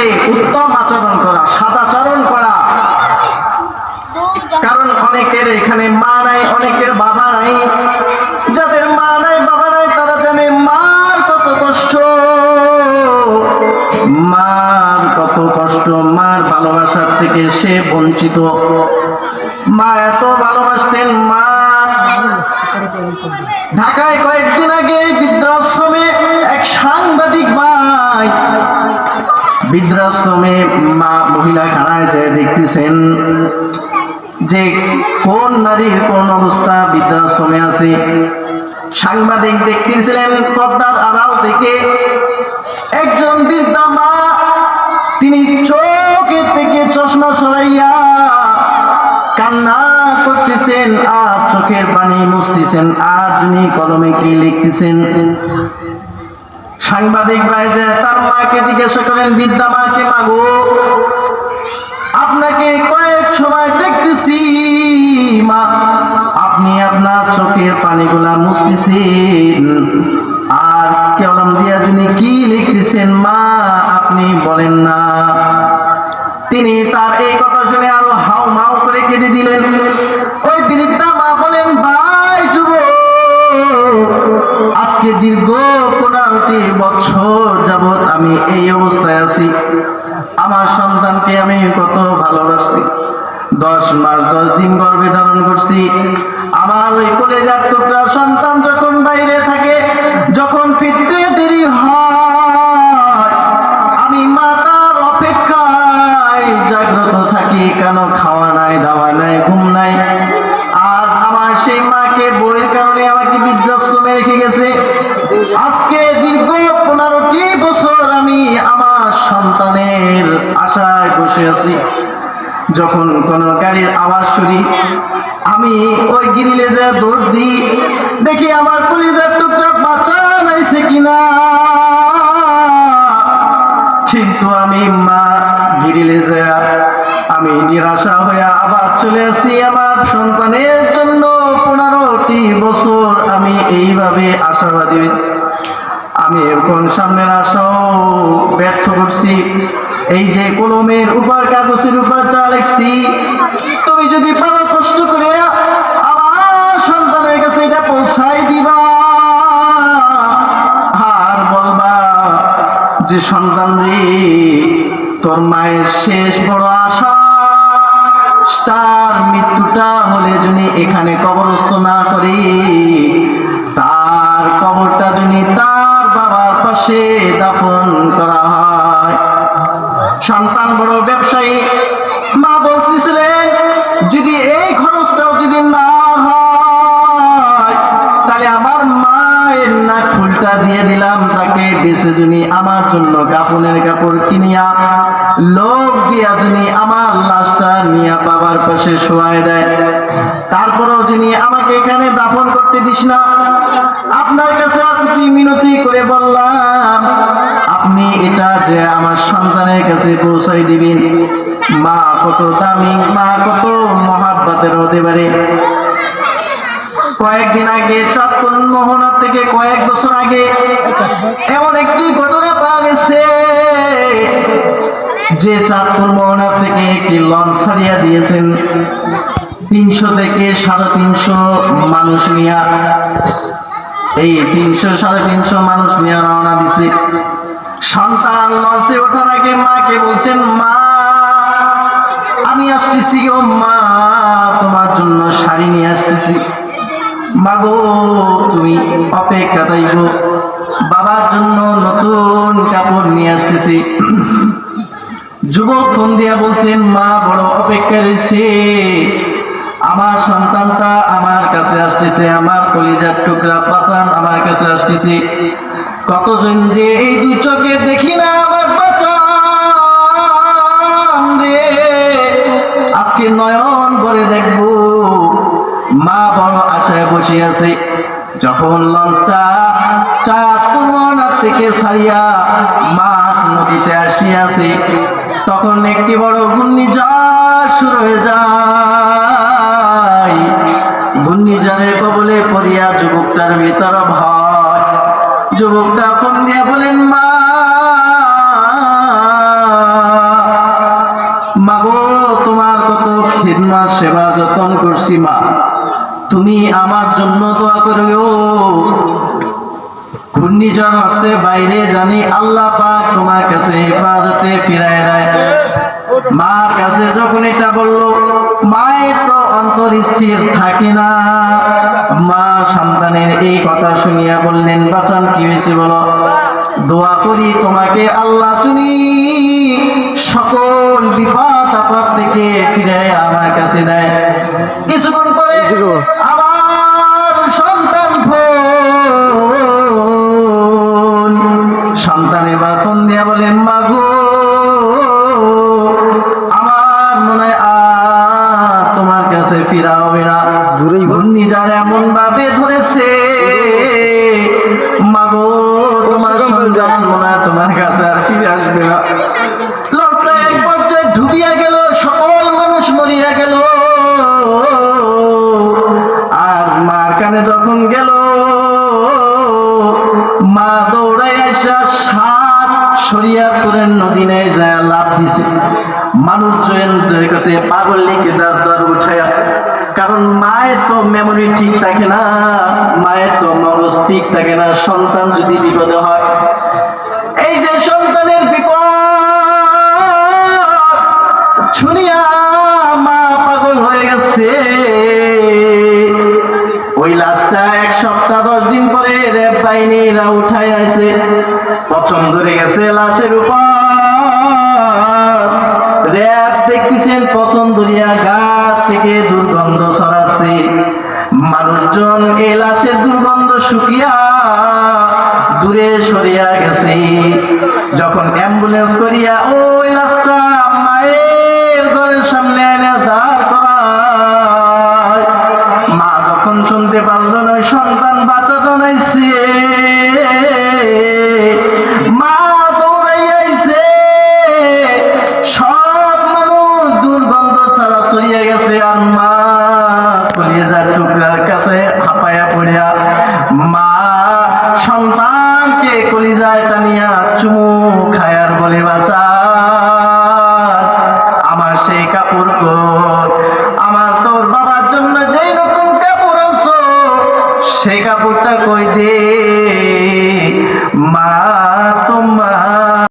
সাথে উত্তম আচরণ করা সাদাচরণ করা। কারণ অনেকের এখানে মা নাই, অনেকের বাবা নাই। যাদের মা নাই, বাবা নাই, তারা জানে মার কত কষ্ট। মার কত কষ্ট, মার ভালোবাসার থেকে সে বঞ্চিত। মা এত ভালোবাসতেন, মা। ঢাকায় কয়েকদিন আগে বৃদ্ধাশ্রমে মা মহিলা খানায় যায় দেখতেছেন যে কোন নারীর কোন অবস্থা বৃদ্ধাশ্রমে আছে? সাংবাদিক দেখতেছিলেন পদ্মার আড়াল থেকে একজন বৃদ্ধা মা, তিনি চোখের থেকে চশমা সরাইয়া কান্না করতেছেন, আর চোখের পানি মুছতেছেন, আর যিনি কলমে কি লিখতেছেন? সাংবাদিক ভাই যে, তার মাকে জিজ্ঞাসা করেন বৃদ্ধা মাকে মাগো? আপনাকে কয়েক সময় দেখতেছি, মা। আপনি আপনার চোখের পানিগুলা মুছতেছেন। আর কলম দিয়া যিনি কি লিখতেছেন, মা, আপনি বলেন না। তিনি তার এই কথা শুনে আরও হাউ মাউ করে কেঁদে দিলেন। ওই বৃদ্ধা মা বলেন ভাই পনেরোটি বছর যাবৎ আমি এই অবস্থায় আছি। আমার সন্তানকে আমি কত ভালোবাসছি দশ মাস, দশ দিন গর্ভে ধারণ করছি। আমার ওই কলেজার টুকরা সন্তান যখন বাইরে থাকে, যখন ফিরতে দেরি হয়, আমি মাতার অপেক্ষায় জাগ্রত থাকি। কেন খাওয়া নাই, দাওয়া নাই, ঘুম নাই? আছি, যখন কোনো গাড়ির আওয়াজ শুনি, আমি ওই গিরিলে যে দৌড় দিই, দেখি আমার কলিজার টুকটা বাঁচা নাইছে কিনা। কিন্তু আমি মা গিরিলে যায়, আমি নিরাশা হয়ে আবার চলে আসি আমার সন্তানের জন্য। পনেরোটি বছর আমি এইভাবে আশাবাদী হয়েছি। আমি এখন সামনের আশাও ব্যর্থ করছি। এই যে কলমের উপর, কাগজের উপর যা লিখছি, তুমি যদি পারো কষ্ট করে আমার সন্তানের কাছে এটা পৌঁছাই দিবা। আর বলবা যে সন্তান রে, তোর মায়ের শেষ বড় আশা, তার মৃত্যুটা হলে যদি এখানে কবরস্থ না করে, তার কবরটা যদি তার বাবার পাশে দাফন করা হয় সন্তান বড় ব্যবসায়ী। মা বলতেছিলেন, যদি এই খরচটাও যদি না হয়, তাহলে আমার মায়ের না ফুলটা দিয়ে দিলাম, তাকে বেছে জুনি আমার জন্য কাপড়ের কাপড় কিনিয়া লোক দিয়া জুনি আমার লাশটা নিয়ে বাবার পাশে শোয়াই দেয়। যিনি আমাকে এখানে দাফন করতে দিস না। আপনার কাছে আকুতি মিনতি করে বললাম, আপনি এটা যে আমার সন্তানের কাছে পৌঁছাই দিবেন, মা কত দামি, মা কত মহাব্বাতের হতে পারে। কয়েকদিন আগে চাঁদপুর মোহনা থেকে কয়েক বছর আগে এমন একটি ঘটনা পাওয়া গেছে, যে চাঁদপুর মোহনা থেকে একটি লঞ্চ ছাড়িয়া দিয়েছেন। তিনশো থেকে সাড়ে তিনশো মানুষ নিয়ে এই তিনশো সাড়ে তিনশো মানুষ নিয়ে রওনা দিছে। সন্তান লঞ্চে ওঠার আগে মাকে বলছেন, মা, আমি আসতেছি গো, মা, তোমার জন্য শাড়ি নিয়ে আসতেছি। মাগো, তুমি অপেক্ষা তাইব বাবার জন্য নতুন কাপড় নিয়ে আসতেছি। যুবক ফোন দিয়া বলছেন মা, বড় অপেক্ষা রয়েছে। আমার সন্তানটা আমার কাছে আসতেছে, আমার কলিজার টুকরা পাসান আমার কাছে আসতেছে। কতজন যে এই দুই চোখে দেখি না আমার বাঁচান রে। আজকে নয়ন ভরে দেখব, মা বড় আশায় বসে আছে। যখন লঞ্চটা চাঁদপুর মোহনার থেকে ছাড়িয়া মাছ নদীতে আসিয়াছে তখন একটি বড় ঘূর্ণিঝড় শুরু হয়ে যায়। দিয়া যুবকটার ভিতর ভয়। যুবকটা ফোন দিয়া বলেন, মা, মাগো, তোমার কত খিদমা, সেবা যতন করছি, মা। তুমি আমার জন্য দোয়া করিও। ঘূর্ণিজন আসতে বাইরে জানি আল্লাহ পাক তোমার কাছে হেফাজতে ফিরায় দেয়। মার কাছে যখন এটা বলল মায়ের অন্তর স্থির থাকে না। মা সন্তানের এই কথা শুনিয়া বললেন বাচান কি হয়েছে বলো? দোয়া করি তোমাকে আল্লাহ তুমি সকল বিপদ আপদ থেকে ফিরে আমার কাছে দেয়। কিছুক্ষণ পরে আবার সন্তান ফোন। সন্তান এবার ফোন দিয়া বলেন মাগো তোমার কাছে ফিরা হবে না দূরেই বল। ঘূর্ণিঝড় এমন ভাবে ধরেছে মাগো তোমার সন্তান মনে তোমার কাছে আর ফিরে আসবে না। রাস্তায় এক পর্যায়ে ডুবিয়া গেল সকল মানুষ মরিয়া গেল। আর মার কানে যখন গেল মা দৌড়াই আসা সাত শরিয়াতপুরের নদী নেই যায় লাভ দিছে। মানুষজনদের কাছে পাগল লিখে তার দর উঠায়া কারণ মায়ের তো মেমোরি ঠিক থাকে না, মায়ের তো মগজ ঠিক থাকে না, সন্তান যদি বিপদে হয়। এই যে সন্তানের বিপদ, শুনিয়া মা পাগল হয়ে গেছে। ওই লাশটা এক সপ্তাহ, দশ দিন পরে রেপ বাহিনীরা উঠাই আছে ধরে গেছে লাশের উপর। ধরিয়া গা থেকে দুর্গন্ধ ছড়াচ্ছে। মানুষজন এই লাশের দুর্গন্ধ শুকিয়া দূরে সরিয়া গেছে। যখন অ্যাম্বুলেন্স করিয়া ওই